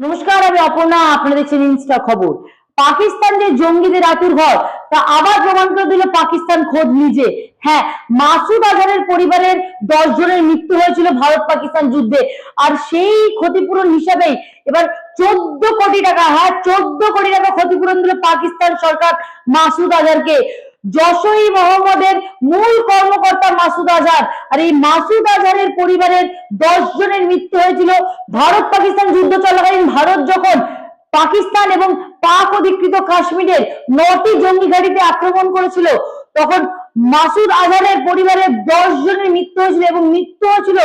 নমস্কার, আমি অপর্ণা, আপনারা দেখছেন ইনস্টা খবর। পাকিস্তান যে জঙ্গিদের আতুর ঘর, তা আবার প্রমাণ করে দিল পাকিস্তান খোদ নিজে। হ্যাঁ মাসুদ আজহারের পরিবারের দশ জনের মৃত্যু হয়েছিল ভারত পাকিস্তান যুদ্ধে। আর সেই ক্ষতিপূরণ হিসাবেই এবার চোদ্দ কোটি টাকা হ্যাঁ চোদ্দ কোটি টাকা ক্ষতিপূরণ দিল পাকিস্তান সরকার মাসুদ আজহারকে। যশোই মোহাম্মদের মূল কর্মকর্তা মাসুদ আজহার আর এই মাসুদ আজহারের পরিবারের দশ জনের মৃত্যু হয়েছিল। ভারত পাকিস্তান যুদ্ধ চলাকালীন ভারত যখন পাকিস্তান এবং পাক অধিকৃত কাশ্মীরের নটি জঙ্গি ঘাঁটিতে আক্রমণ করেছিল, তখন মাসুদ আজহারের পরিবারের দশ জনের মৃত্যু হয়েছিল এবং মৃত্যু হয়েছিল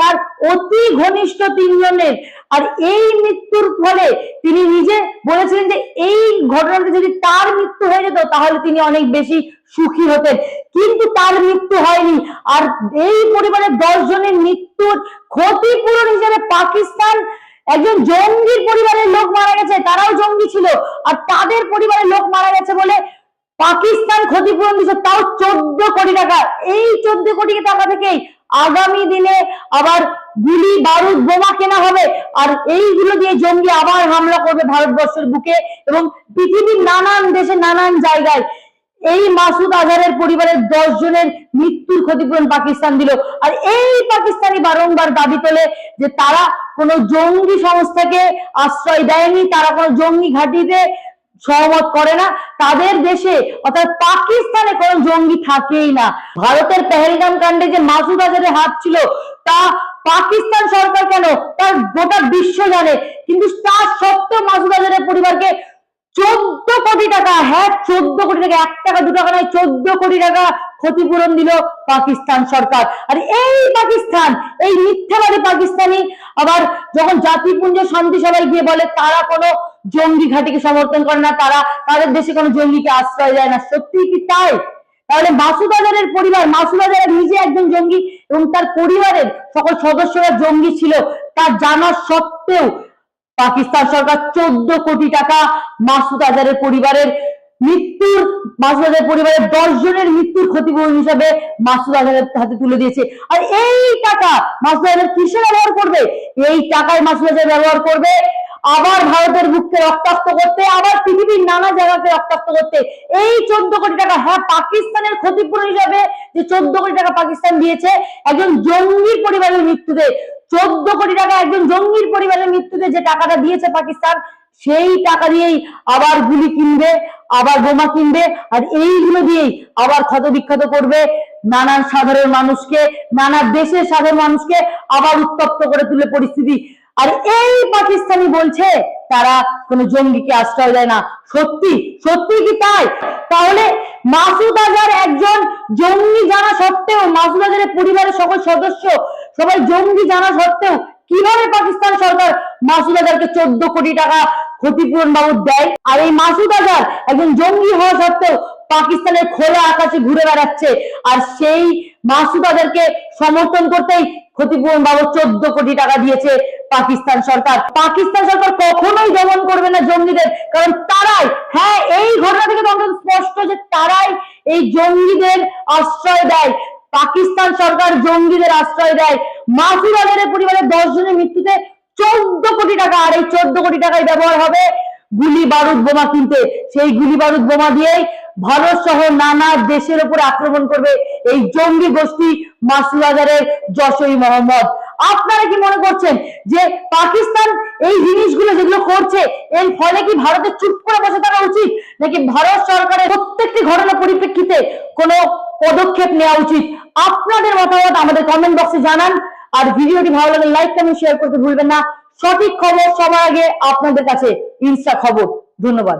তার অতি ঘনিষ্ঠ তিনজনের। আর এই মৃত্যুর ফলে তিনি নিজে বলেছিলেন যে, এই ঘটনাতে যদি তার মৃত্যু হয়ে যেত, তাহলে তিনি অনেক বেশি সুখী হতেন। কিন্তু তার মৃত্যু হয়নি। আর এই পরিবারের দশ জনের মৃত্যুর ক্ষতিপূরণ হিসেবে পাকিস্তান একজন জঙ্গির পরিবারের লোক মারা গেছে, তারাও জঙ্গি ছিল। আর তাদের পরিবারের লোক মারা গেছে বলে পাকিস্তান ক্ষতিপূরণ দিচ্ছে তাও চোদ্দ কোটি টাকা। এই চোদ্দ কোটি টাকা থেকেই আগামী দিনে আবার গুলি, বারুদ, বোমা কেনা হবে। আর এইগুলো দিয়ে জঙ্গি আবার হামলা করবে ভারতবর্ষের বুকে এবং পৃথিবীর নানান দেশে নানান জায়গায়। এই মাসুদ আজহারের পরিবারের দশ জনের মৃত্যুর ক্ষতিপূরণ পাকিস্তান দিল। আর এই পাকিস্তানি বারংবার দাবি তোলে যে তারা কোনো জঙ্গি সংস্থাকে আশ্রয় দেয়নি, তারা কোনো জঙ্গি ঘাঁটিতে সহমত করে না। তাদের দেশে, অর্থাৎ পাকিস্তানে কোনো জঙ্গি থাকেই না। ভারতের পেহেলগাম কাণ্ডে যে মাসুদ আজহারের হাত ছিল, তা পাকিস্তান সরকার কেন? তার গোটা বিশ্ব জানে। কিন্তু তার সত্ত্বেও মাসুদ আজহারের পরিবারকে চোদ্দ কোটি টাকা হ্যাঁ চোদ্দ কোটি টাকা, এক টাকা, দু টাকা নয়, চোদ্দ কোটি টাকা ক্ষতিপূরণ দিল পাকিস্তান সরকার। আর এই পাকিস্তান, এই মিথ্যাবাদী পাকিস্তানি, আবার যখন জাতিপুঞ্জ শান্তি সভায় গিয়ে বলে, তারা কোনো জঙ্গি ঘাটিকে সমর্থন করে না, তারা তাদের দেশে কোনো জঙ্গিকে আশ্রয় দেয় না। সত্যি কি তাই? তাহলে মাসুদ আজহারের পরিবার মাসুদ আজহার নিজে একজন জঙ্গি এবং তার পরিবারের সকল সদস্যরা জঙ্গি ছিল। তার জানা সত্ত্বেও পাকিস্তান সরকার চোদ্দ কোটি টাকা মাসুদ আজহারের পরিবারের মৃত্যুর মাসুদ আজহারের পরিবারের দশ জনের মৃত্যুর ক্ষতিপূরণ হিসাবে মাসুদ আজহারের হাতে তুলে দিয়েছে। আর এই টাকা মাসুদ আজহার কিসে ব্যবহার করবে? এই টাকায় মাসুদ আজহার ব্যবহার করবে আবার ভারতের বুককে রক্তাক্ত করতে, আবার পৃথিবীর নানা জায়গাকে রক্তাক্ত করতে। এই চোদ্দ কোটি টাকা হ্যাঁ পাকিস্তানের ক্ষতিপূরণ হিসাবে যে চোদ্দ কোটি টাকা পাকিস্তান দিয়েছে, একজন জঙ্গির পরিবারের মৃত্যুতে, চোদ্দ কোটি টাকা একজন জঙ্গির পরিবারের মৃত্যুতে যে টাকাটা দিয়েছে পাকিস্তান, সেই টাকা দিয়েই আবার গুলি কিনবে, আবার বোমা কিনবে, আর এইগুলো দিয়েই আবার ক্ষত বিক্ষত করবে নানান সাধারণ মানুষকে, নানা দেশের সাধারণ মানুষকে আবার উত্তপ্ত করে তুলে পরিস্থিতি আর এই পাকিস্তানি বলছে তারা কোনো জঙ্গিকে আশ্রয় দেয় না। সত্যি সত্যি কি তাই? তাহলে মাসুদ আজহার একজন জঙ্গি জানা সত্ত্বেও, মাসুদ আজহারের পরিবারের সকল সদস্য সবাই জঙ্গি জানা সত্ত্বেও কীভাবে পাকিস্তান সরকার মাসুদ আজহারকে চোদ্দ কোটি টাকা ক্ষতিপূরণ বাবদ দেয়? আর এই মাসুদ আজহার একজন জঙ্গি হওয়া সত্ত্বেও পাকিস্তানের খোলা আকাশে ঘুরে বেড়াচ্ছে। আর সেই মাসুদ আজহারকে সমর্থন করতেই ক্ষতিপূরণ বাবদ চোদ্দ কোটি টাকা দিয়েছে পাকিস্তান সরকার। পাকিস্তান সরকার কখনোই দমন করবে না জঙ্গিদের, কারণ তারাই হ্যাঁ এই ঘটনা থেকে তো স্পষ্ট যে তারাই এই জঙ্গিদের আশ্রয় দেয়। পাকিস্তান সরকার জঙ্গিদের আশ্রয় দেয়। মাসুদ আজহারের পরিবারের দশ জনের মৃত্যুতে চোদ্দ কোটি টাকা, আর এই চোদ্দ কোটি টাকায় ব্যবহার হবে। গুলি বারুদ বোমা কিনতে। সেই গুলি বারুদ বোমা দিয়েই ভারত সহ নানা দেশের উপর আক্রমণ করবে এই জঙ্গি গোষ্ঠী মাসুদ আজহারের যশোই মোহাম্মদ। আপনারা কি মনে করছেন যে পাকিস্তান এই জিনিসগুলো যেগুলো করছে, এর ফলে কি ভারতের চুপ করে বসে থাকা উচিত? নাকি ভারত সরকারের প্রত্যেকটি ঘটনা পরিপ্রেক্ষিতে কোনো পদক্ষেপ নেওয়া উচিত? আপনাদের মতামত আমাদের কমেন্ট বক্সে জানান। আর ভিডিওটি ভালো লাগলে লাইক কমেন্ট শেয়ার করতে ভুলবেন না। সঠিক খবর সবার আগে আপনাদের কাছে ইনস্টা খবর। ধন্যবাদ।